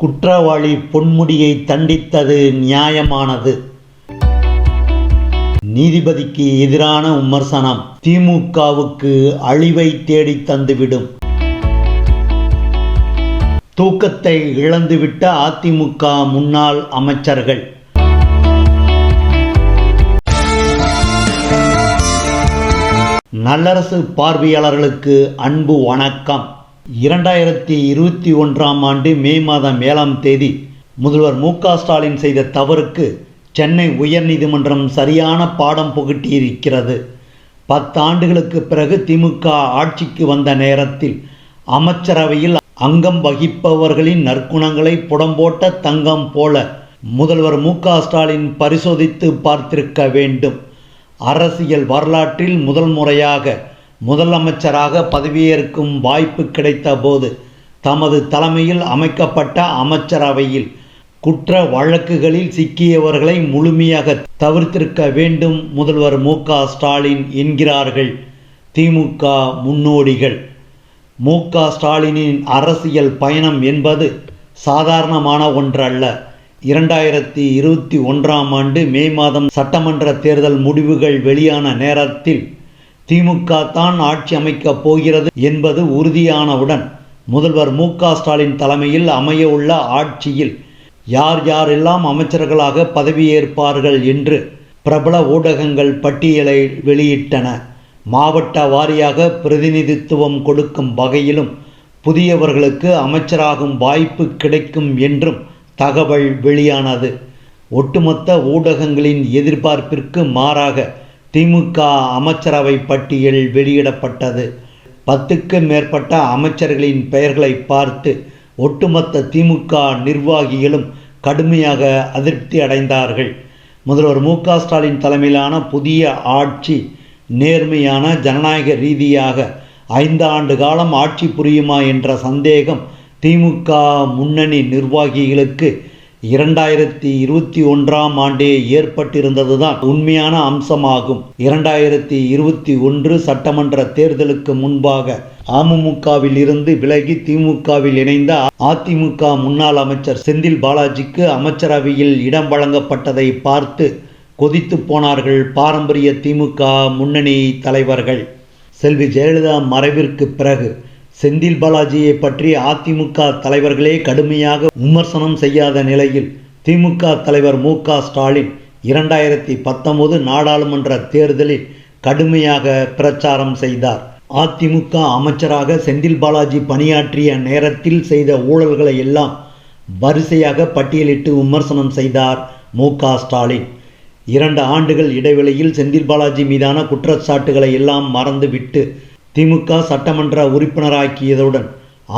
குற்றவாளி பொன்முடியை தண்டித்தது நியாயமானது. நீதிபதிக்கு எதிரான விமர்சனம் திமுகவுக்கு அழிவை தேடி தந்துவிடும். தூக்கத்தை இழந்துவிட்ட அதிமுக முன்னாள் அமைச்சர்கள். நல்லரசு பார்வையாளர்களுக்கு அன்பு வணக்கம். இரண்டாயிரத்தி இருபத்தி ஒன்றாம் ஆண்டு மே மாதம் ஏழாம் தேதி முதல்வர் மு ஸ்டாலின் செய்த தவறுக்கு சென்னை உயர்நீதிமன்றம் சரியான பாடம் புகட்டியிருக்கிறது. பத்தாண்டுகளுக்கு பிறகு திமுக ஆட்சிக்கு வந்த நேரத்தில் அமைச்சரவையில் அங்கம் வகிப்பவர்களின் நற்குணங்களை புடம்போட்ட தங்கம் போல முதல்வர் மு ஸ்டாலின் பரிசோதித்து பார்த்திருக்க வேண்டும். அரசியல் வரலாற்றில் முதல் முறையாக முதலமைச்சராக பதவியேற்கும் வாய்ப்பு கிடைத்த போது தமது தலைமையில் அமைக்கப்பட்ட அமைச்சரவையில் குற்ற வழக்குகளில் சிக்கியவர்களை முழுமையாக தவிர்த்திருக்க வேண்டும் முதல்வர் மு க ஸ்டாலின் என்கிறார்கள் திமுக முன்னோடிகள். மு க ஸ்டாலினின் அரசியல் பயணம் என்பது சாதாரணமான ஒன்றல்ல. இரண்டாயிரத்தி இருபத்தி ஒன்றாம் ஆண்டு மே மாதம் சட்டமன்ற தேர்தல் முடிவுகள் வெளியான நேரத்தில் திமுக தான் ஆட்சி அமைக்கப் போகிறது என்பது உறுதியானவுடன் முதல்வர் மு க ஸ்டாலின் தலைமையில் அமைய உள்ள ஆட்சியில் யார் யாரெல்லாம் அமைச்சர்களாக பதவியேற்பார்கள் என்று பிரபல ஊடகங்கள் பட்டியலை வெளியிட்டன. மாவட்ட வாரியாக பிரதிநிதித்துவம் கொடுக்கும் வகையிலும் புதியவர்களுக்கு அமைச்சராகும் வாய்ப்பு கிடைக்கும் என்றும் தகவல் வெளியானது. ஒட்டுமொத்த ஊடகங்களின் எதிர்பார்ப்பிற்கு மாறாக திமுக அமைச்சரவை பட்டியல் வெளியிடப்பட்டது. பத்துக்கு மேற்பட்ட அமைச்சர்களின் பெயர்களை பார்த்து ஒட்டுமொத்த திமுக நிர்வாகிகளும் கடுமையாக அதிருப்தி அடைந்தார்கள். முதல்வர் மு க ஸ்டாலின் தலைமையிலான புதிய ஆட்சி நேர்மையான ஜனநாயக ரீதியாக ஐந்து ஆண்டு காலம் ஆட்சி புரியுமா என்ற சந்தேகம் திமுக முன்னணி நிர்வாகிகளுக்கு இரண்டாயிரத்தி இருபத்தி ஒன்றாம் ஆண்டே ஏற்பட்டிருந்ததுதான் உண்மையான அம்சமாகும். இரண்டாயிரத்தி இருபத்தி ஒன்று சட்டமன்ற தேர்தலுக்கு முன்பாக அமமுகவில் இருந்து விலகி திமுகவில் இணைந்த அதிமுக முன்னாள் அமைச்சர் செந்தில் பாலாஜிக்கு அமைச்சரவையில் இடம் வழங்கப்பட்டதை பார்த்து கொதித்து போனார்கள் பாரம்பரிய திமுக முன்னணி தலைவர்கள். செல்வி ஜெயலலிதா மறைவிற்கு பிறகு செந்தில் பாலாஜியை பற்றி அதிமுக தலைவர்களே கடுமையாக விமர்சனம் செய்யாத நிலையில் திமுக தலைவர் மு க ஸ்டாலின் இரண்டாயிரத்தி பத்தொன்பது நாடாளுமன்ற தேர்தலில் கடுமையாக பிரச்சாரம் செய்தார். அதிமுக அமைச்சராக செந்தில் பாலாஜி பணியாற்றிய நேரத்தில் செய்த ஊழல்களை எல்லாம் வரிசையாக பட்டியலிட்டு விமர்சனம் செய்தார் மு க ஸ்டாலின். இரண்டு ஆண்டுகள் இடைவெளியில் செந்தில் பாலாஜி மீதான குற்றச்சாட்டுகளை எல்லாம் மறந்துவிட்டு திமுக சட்டமன்ற உறுப்பினராக்கியதுடன்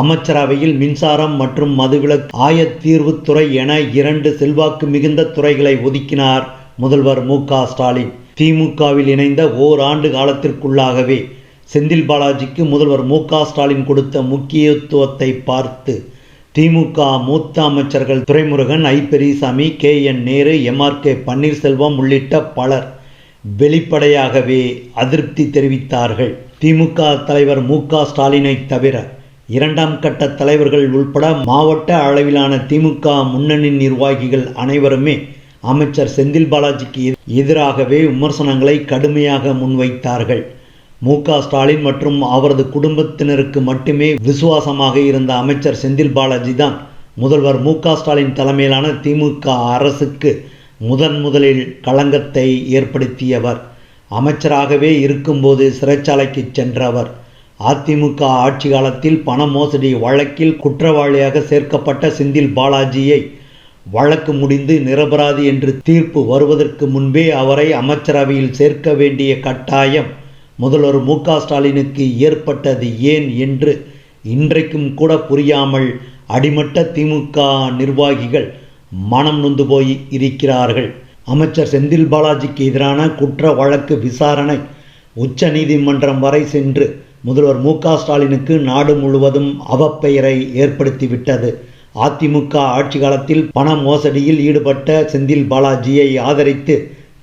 அமைச்சரவையில் மின்சாரம் மற்றும் மதுவிலக்கு ஆயத்தீர்வுத்துறை என இரண்டு செல்வாக்கு மிகுந்த துறைகளை ஒதுக்கினார் முதல்வர் மு ஸ்டாலின். திமுகவில் இணைந்த ஓராண்டு காலத்திற்குள்ளாகவே செந்தில் பாலாஜிக்கு முதல்வர் மு ஸ்டாலின் கொடுத்த முக்கியத்துவத்தை பார்த்து திமுக மூத்த அமைச்சர்கள் Duraimurugan I Periyasamy K N Nehru MR K Panneerselvam உள்ளிட்ட பலர் வெளிப்படையாகவே அதிருப்தி தெரிவித்தார்கள். திமுக தலைவர் மு க ஸ்டாலினை தவிர இரண்டாம் கட்ட தலைவர்கள் உள்பட மாவட்ட அளவிலான திமுக முன்னணி நிர்வாகிகள் அனைவருமே அமைச்சர் செந்தில் பாலாஜிக்கு எதிராகவே விமர்சனங்களை கடுமையாக முன்வைத்தார்கள். மு க ஸ்டாலின் மற்றும் அவரது குடும்பத்தினருக்கு மட்டுமே விசுவாசமாக இருந்த அமைச்சர் செந்தில் பாலாஜி தான் முதல்வர் மு க ஸ்டாலின் தலைமையிலான திமுக அரசுக்கு முதன் முதலில் களங்கத்தை ஏற்படுத்தியவர். அமைச்சராகவே இருக்கும்போது சிறைச்சாலைக்கு சென்றவர். அதிமுக ஆட்சி காலத்தில் பண மோசடி வழக்கில் குற்றவாளியாக சேர்க்கப்பட்ட செந்தில் பாலாஜியை வழக்கு முடிந்து நிரபராதி என்று தீர்ப்பு வருவதற்கு முன்பே அவரை அமைச்சரவையில் சேர்க்க வேண்டிய கட்டாயம் முதல்வர் மு க ஸ்டாலினுக்கு ஏற்பட்டது ஏன் என்று இன்றைக்கும் கூட புரியாமல் அடிமட்ட திமுக நிர்வாகிகள் மனம் நொந்து போய் இருக்கிறார்கள். அமைச்சர் செந்தில் பாலாஜிக்கு எதிரான குற்ற வழக்கு விசாரணை உச்ச நீதிமன்றம் வரை சென்று முதல்வர் மு க ஸ்டாலினுக்கு நாடு முழுவதும் அவப்பெயரை ஏற்படுத்திவிட்டது. அதிமுக ஆட்சி காலத்தில் பண மோசடியில் ஈடுபட்ட செந்தில் பாலாஜியை ஆதரித்து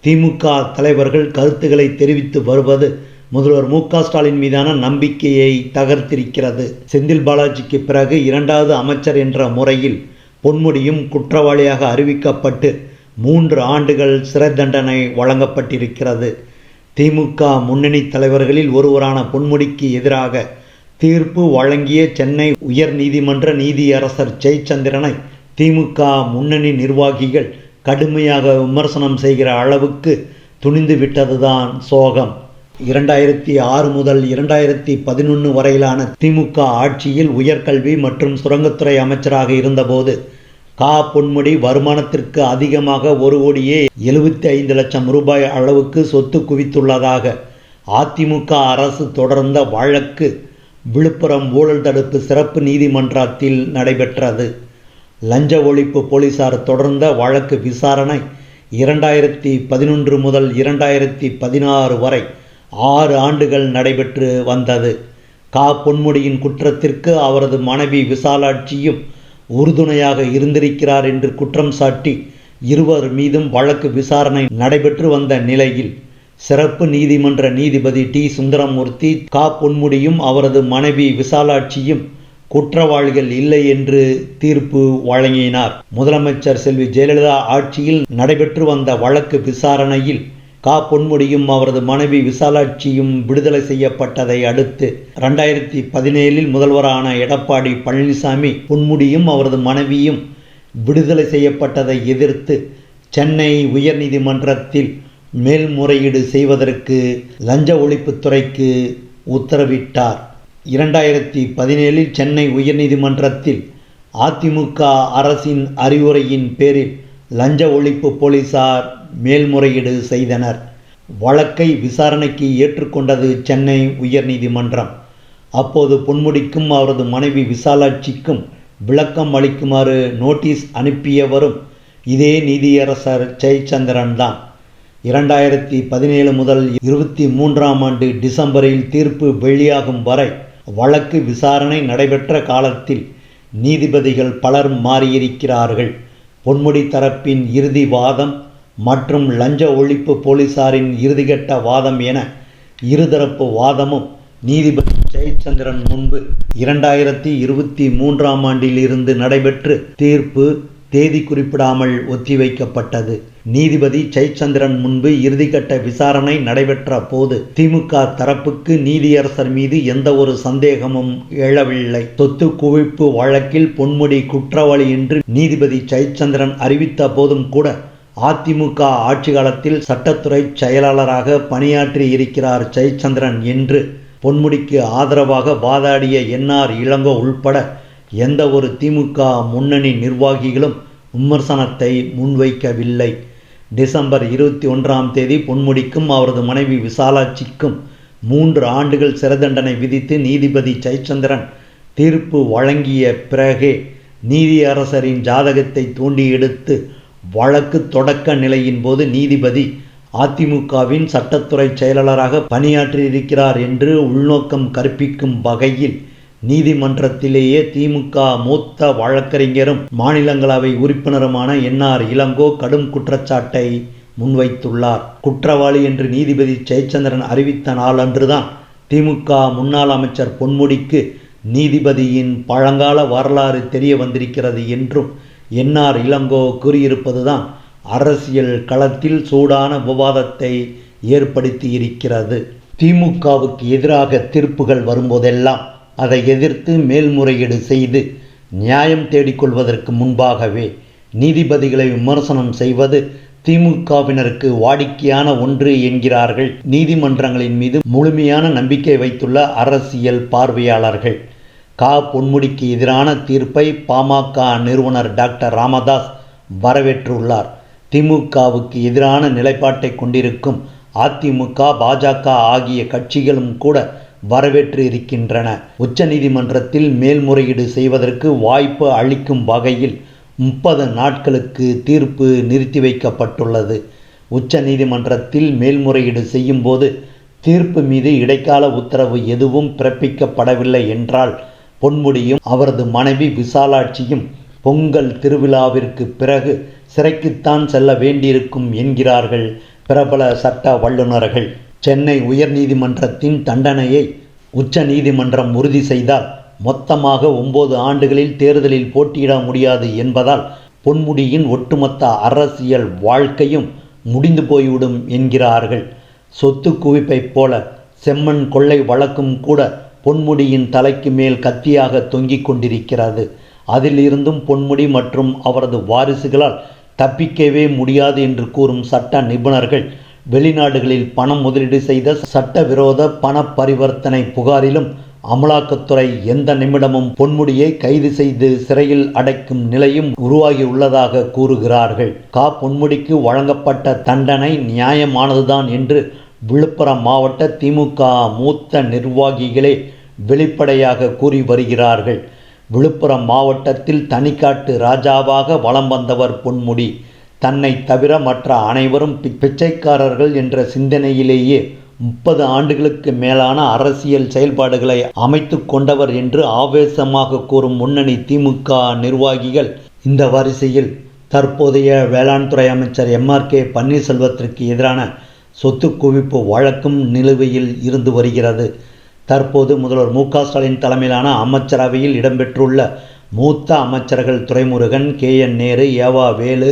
திமுக தலைவர்கள் கருத்துக்களை தெரிவித்து வருவது முதல்வர் மு க ஸ்டாலின் மீதான நம்பிக்கையை தகர்த்திருக்கிறது. செந்தில் பாலாஜிக்கு பிறகு இரண்டாவது அமைச்சர் என்ற முறையில் பொன்முடியும் குற்றவாளியாக அறிவிக்கப்பட்டு மூன்று ஆண்டுகள் சிறை தண்டனை வழங்கப்பட்டிருக்கிறது. திமுக முன்னணி தலைவர்களில் ஒருவரான பொன்முடிக்கு எதிராக தீர்ப்பு வழங்கிய சென்னை உயர்நீதிமன்ற நீதியரசர் ஜெயச்சந்திரனை திமுக முன்னணி நிர்வாகிகள் கடுமையாக விமர்சனம் செய்கிற அளவுக்கு துணிந்து விட்டதுதான் சோகம். இரண்டாயிரத்தி ஆறு முதல் இரண்டாயிரத்தி பதினொன்று வரையிலான திமுக ஆட்சியில் உயர்கல்வி மற்றும் சுரங்கத்துறை அமைச்சராக இருந்தபோது கா பொன்முடி வருமானத்திற்கு அதிகமாக ஒரு கோடியே எழுபத்தி ஐந்து லட்சம் ரூபாய் அளவுக்கு சொத்து குவித்துள்ளதாக அதிமுக அரசு தொடர்ந்த வழக்கு விழுப்புரம் ஊழல் தடுப்பு சிறப்பு நீதிமன்றத்தில் நடைபெற்றது. லஞ்ச ஒழிப்பு போலீசார் தொடர்ந்த வழக்கு விசாரணை இரண்டாயிரத்தி பதினொன்று முதல் இரண்டாயிரத்தி பதினாறு வரை ஆறு ஆண்டுகள் நடைபெற்று வந்தது. கா பொன்முடியின் குற்றத்திற்கு அவரது மனைவி விசாலாட்சியும் உறுதுணையாக இருந்திருக்கிறார் என்று குற்றம் சாட்டி இருவர் மீதும் வழக்கு விசாரணை நடைபெற்று வந்த நிலையில் சிறப்பு நீதிமன்ற நீதிபதி டி. சுந்தரமூர்த்தி கா. பொன்முடியும் அவரது மனைவி விசாலாட்சியும் குற்றவாளிகள் இல்லை என்று தீர்ப்பு வழங்கினார். முதலமைச்சர் செல்வி ஜெயலலிதா ஆட்சியில் நடைபெற்று வந்த வழக்கு விசாரணையில் கா பொன்முடியும் அவரது மனைவி விசாலாட்சியும் விடுதலை செய்யப்பட்டதை அடுத்து ரெண்டாயிரத்தி பதினேழில் முதல்வரான எடப்பாடி பழனிசாமி பொன்முடியும் அவரது மனைவியும் விடுதலை செய்யப்பட்டதை எதிர்த்து சென்னை உயர்நீதிமன்றத்தில் மேல்முறையீடு செய்வதற்கு லஞ்ச ஒழிப்புத்துறைக்கு உத்தரவிட்டார். இரண்டாயிரத்தி பதினேழில் சென்னை உயர்நீதிமன்றத்தில் அதிமுக அரசின் அறிவுரையின் பேரில் லஞ்ச ஒழிப்பு போலீசார் மேல்முறையீடு செய்தனர். வழக்கை விசாரணைக்கு ஏற்றுக்கொண்டது சென்னை உயர்நீதிமன்றம். அப்போது பொன்முடிக்கும் அவரது மனைவி விசாலாட்சிக்கும் விளக்கம் அளிக்குமாறு நோட்டீஸ் அனுப்பியவரும் இதே நீதியரசர் ஜெயச்சந்திரன் தான். இரண்டாயிரத்தி பதினேழு முதல் இருபத்தி மூன்றாம் ஆண்டு டிசம்பரில் தீர்ப்பு வெளியாகும் வரை வழக்கு விசாரணை நடைபெற்ற காலத்தில் நீதிபதிகள் பலர் மாறியிருக்கிறார்கள். பொன்முடி தரப்பின் இறுதி வாதம் மற்றும் லஞ்ச ஒழிப்பு போலீசாரின் இறுதிகட்ட வாதம் என இருதரப்பு வாதமும் நீதிபதி ஜெயச்சந்திரன் முன்பு இரண்டாயிரத்தி இருபத்தி மூன்றாம் ஆண்டில் இருந்து நடைபெற்று தீர்ப்பு தேதி குறிப்பிடாமல் ஒத்திவைக்கப்பட்டது. நீதிபதி ஜெயச்சந்திரன் முன்பு இறுதிக்கட்ட விசாரணை நடைபெற்ற போது திமுக தரப்புக்கு நீதியரசர் மீது எந்த ஒரு சந்தேகமும் எழவில்லை. சொத்து குவிப்பு வழக்கில் பொன்முடி குற்றவாளி என்று நீதிபதி ஜெயச்சந்திரன் அறிவித்த போதும் கூட அதிமுக ஆட்சி காலத்தில் சட்டத்துறை செயலாளராக பணியாற்றி இருக்கிறார் ஜெயச்சந்திரன் என்று பொன்முடிக்கு ஆதரவாக வாதாடிய என்ஆர் இளங்கோ உள்பட எந்த ஒரு திமுக முன்னணி நிர்வாகிகளும் விமர்சனத்தை முன்வைக்கவில்லை. டிசம்பர் இருபத்தி ஒன்றாம் தேதி பொன்முடிக்கும் அவரது மனைவி விசாலாட்சிக்கும் மூன்று ஆண்டுகள் சிறை தண்டனை விதித்து நீதிபதி ஜெயச்சந்திரன் தீர்ப்பு வழங்கிய பிறகே நீதியரசரின் ஜாதகத்தை தூண்டி எடுத்து வழக்கு தொடக்க நிலையின் போது நீதிபதி அதிமுகவின் சட்டத்துறை செயலாளராக பணியாற்றியிருக்கிறார் என்று உள்நோக்கம் கற்பிக்கும் வகையில் நீதிமன்றத்திலேயே திமுக மூத்த வழக்கறிஞரும் மாநிலங்களவை உறுப்பினருமான என்ஆர் இளங்கோ கடும் குற்றச்சாட்டை முன்வைத்துள்ளார். குற்றவாளி என்று நீதிபதி ஜெயச்சந்திரன் அறிவித்த நாளன்றுதான் திமுக முன்னாள் அமைச்சர் பொன்முடிக்கு நீதிபதியின் பழங்கால வரலாறு தெரிய வந்திருக்கிறது என்றும் என்ஆர் இளங்கோ கூறியிருப்பதுதான். அரசியல் களத்தில் சூடான விவாதத்தை ஏற்படுத்தி இருக்கிறது திமுகவுக்கு எதிராக தீர்ப்புகள் வரும்போதெல்லாம் அதை எதிர்த்து மேல்முறையீடு செய்து நியாயம் தேடிக்கொள்வதற்கு முன்பாகவே நீதிபதிகளை விமர்சனம் செய்வது திமுகவினருக்கு வாடிக்கையான ஒன்று என்கிறார்கள். நீதிமன்றங்களின் மீது முழுமையான நம்பிக்கை வைத்துள்ள அரசியல் பார்வையாளர்கள். கா பொன்முடிக்கு எதிரான தீர்ப்பை பாமக நிறுவனர் டாக்டர் ராமதாஸ் வரவேற்றுள்ளார். திமுகவுக்கு எதிரான நிலைப்பாட்டை கொண்டிருக்கும் அதிமுக பாஜக ஆகிய கட்சிகளும் கூட வரவேற்று இருக்கின்றன. உச்சநீதிமன்றத்தில் மேல்முறையீடு செய்வதற்கு வாய்ப்பு அளிக்கும் வகையில் முப்பது நாட்களுக்கு தீர்ப்பு நிறுத்தி வைக்கப்பட்டுள்ளது. உச்ச நீதிமன்றத்தில் மேல்முறையீடு செய்யும்போது தீர்ப்பு மீது இடைக்கால உத்தரவு எதுவும் பிறப்பிக்கப்படவில்லை என்றால் பொன்முடியும் அவரது மனைவி விசாலாட்சியும் பொங்கல் திருவிழாவிற்கு பிறகு சிறைக்குத்தான் செல்ல வேண்டியிருக்கும் என்கிறார்கள் பிரபல சட்ட வல்லுநர்கள். சென்னை உயர்நீதிமன்றத்தின் தண்டனையை உச்ச நீதிமன்றம் உறுதி செய்தால் மொத்தமாக ஒன்பது ஆண்டுகளில் தேர்தலில் போட்டியிட முடியாது என்பதால் பொன்முடியின் ஒட்டுமொத்த அரசியல் வாழ்க்கையும் முடிந்து போய்விடும் என்கிறார்கள். சொத்து குவிப்பைப் போல செம்மண் கொள்ளை வழக்கும் கூட பொன்முடியின் தலைக்கு மேல் கத்தியாக தொங்கிக் கொண்டிருக்கிறது. அதிலிருந்தும் பொன்முடி மற்றும் அவரது வாரிசுகளால் தப்பிக்கவே முடியாது என்று கூறும் சட்ட நிபுணர்கள் வெளிநாடுகளில் பணம் முதலீடு செய்த சட்டவிரோத பண பரிவர்த்தனை புகாரிலும் அமலாக்கத்துறை எந்த நிமிடமும் பொன்முடியை கைது செய்து சிறையில் அடைக்கும் நிலையும் உருவாகியுள்ளதாக கூறுகிறார்கள். கா. பொன்முடிக்கு வழங்கப்பட்ட தண்டனை நியாயமானதுதான் என்று விழுப்புரம் மாவட்ட திமுக மூத்த நிர்வாகிகளே வெளிப்படையாக கூறி வருகிறார்கள். விழுப்புரம் மாவட்டத்தில் தனிக்காட்டு ராஜாவாக வலம் வந்தவர் பொன்முடி. தன்னை தவிர மற்ற அனைவரும் பிச்சைக்காரர்கள் என்ற சிந்தனையிலேயே முப்பது ஆண்டுகளுக்கு மேலான அரசியல் செயல்பாடுகளை அமைத்து கொண்டவர் என்று ஆவேசமாக கூறும் முன்னணி திமுக நிர்வாகிகள் இந்த வரிசையில் தற்போதைய வேளாண் துறை அமைச்சர் எம்ஆர் கே பன்னீர்செல்வத்திற்கு எதிரான சொத்து குவிப்பு வழக்கும் நிலுவையில் இருந்து வருகிறது. தற்போது முதல்வர் மு ஸ்டாலின் தலைமையிலான அமைச்சரவையில் இடம்பெற்றுள்ள மூத்த அமைச்சர்கள் துரைமுருகன் கே என் நேரு ஏவா வேலு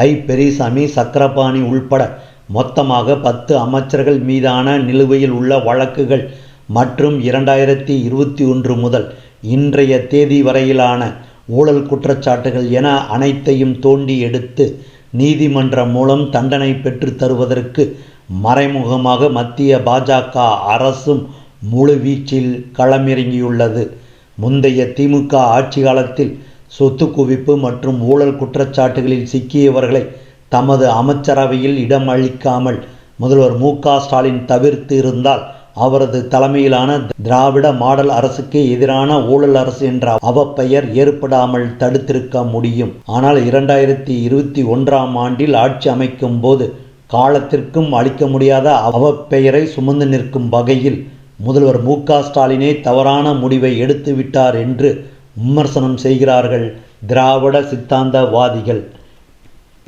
ஐ பெரியசாமி சக்கரபாணி உள்பட மொத்தமாக பத்து அமைச்சர்கள் மீதான நிலுவையில் உள்ள வழக்குகள் மற்றும் இரண்டாயிரத்தி இருபத்தி ஒன்று முதல் இன்றைய தேதி வரையிலான ஊழல் குற்றச்சாட்டுகள் என அனைத்தையும் தோண்டி எடுத்து நீதிமன்றம் மூலம் தண்டனை பெற்றுத் தருவதற்கு மறைமுகமாக மத்திய பாஜக அரசும் முழுவீச்சில் களமிறங்கியுள்ளது. முந்தைய திமுக ஆட்சி காலத்தில் சொத்து குவிப்பு மற்றும் ஊழல் குற்றச்சாட்டுகளில் சிக்கியவர்களை தமது அமைச்சரவையில் இடம் அளிக்காமல் முதல்வர் மு க ஸ்டாலின் தவிர்த்து இருந்தால் அவரது தலைமையிலான திராவிட மாடல் அரசுக்கு எதிரான ஊழல் அரசு என்ற அவப்பெயர் ஏற்படாமல் தடுத்திருக்க முடியும். ஆனால் இரண்டாயிரத்தி இருபத்தி ஒன்றாம் ஆண்டில் ஆட்சி அமைக்கும் போது காலத்திற்கும் அளிக்க முடியாத அவப்பெயரை சுமந்து நிற்கும் வகையில் முதல்வர் மு க ஸ்டாலினே தவறான முடிவை எடுத்து விட்டார் என்று விமர்சனம் செய்கிறார்கள் திராவிட சித்தாந்தவாதிகள்.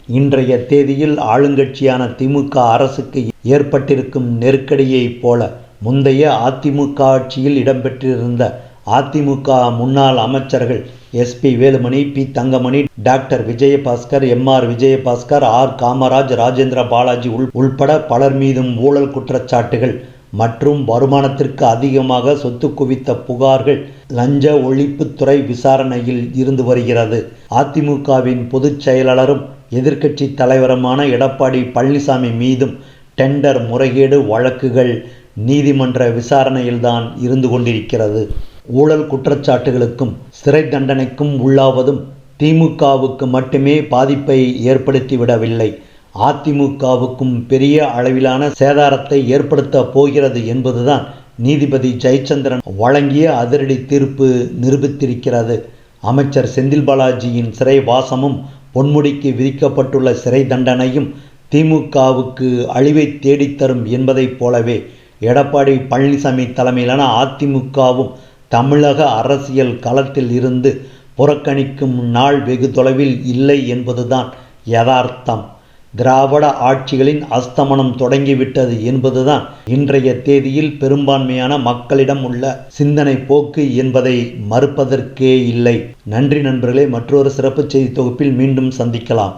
இன்றைய தேதியில் ஆளுங்கட்சியான திமுக அரசுக்கு ஏற்பட்டிருக்கும் நெருக்கடியைப் போல முந்தைய அதிமுக ஆட்சியில் இடம்பெற்றிருந்த அதிமுக முன்னாள் அமைச்சர்கள் SP Velumani P Thangamani doctor Vijayabaskar M R Vijayabaskar R Kamaraj Rajendra Balaji உள் உள்பட பலர் மீதும் ஊழல் குற்றச்சாட்டுகள் மற்றும் வருமானத்திற்கு அதிகமாக சொத்து குவித்த புகார்கள் லஞ்ச ஒழிப்புத்துறை விசாரணையில் இருந்து வருகிறது. அதிமுகவின் பொதுச் செயலாளரும் எதிர்க்கட்சி தலைவருமான எடப்பாடி பழனிசாமி மீதும் டெண்டர் முறைகேடு வழக்குகள் நீதிமன்ற விசாரணையில்தான் இருந்து கொண்டிருக்கிறது. ஊழல் குற்றச்சாட்டுகளுக்கும் சிறை தண்டனைக்கும் உள்ளாவதும் திமுகவுக்கு மட்டுமே பாதிப்பை ஏற்படுத்திவிடவில்லை. அதிமுகவுக்கும் பெரிய அளவிலான சேதாரத்தை ஏற்படுத்த போகிறது என்பதுதான் நீதிபதி ஜெயச்சந்திரன் வழங்கிய அதிரடி தீர்ப்பு நிரூபித்திருக்கிறது. அமைச்சர் செந்தில் பாலாஜியின் சிறை வாசமும் பொன்முடிக்கு விதிக்கப்பட்டுள்ள சிறை தண்டனையும் திமுகவுக்கு அழிவை தேடித்தரும் என்பதைப் போலவே எடப்பாடி பழனிசாமி தலைமையிலான அதிமுகவும் தமிழக அரசியல் களத்தில் இருந்து புறக்கணிக்கும் நாள் வெகு தொலைவில் இல்லை என்பதுதான் யதார்த்தம். திராவிட ஆட்சிகளின் அஸ்தமனம் தொடங்கிவிட்டது என்பதுதான் இன்றைய தேதியில் பெரும்பான்மையான மக்களிடம் உள்ள சிந்தனை போக்கு என்பதை மறுப்பதற்கே இல்லை. நன்றி நண்பர்களே மற்றொரு சிறப்பு செய்தி தொகுப்பில் மீண்டும் சந்திக்கலாம்.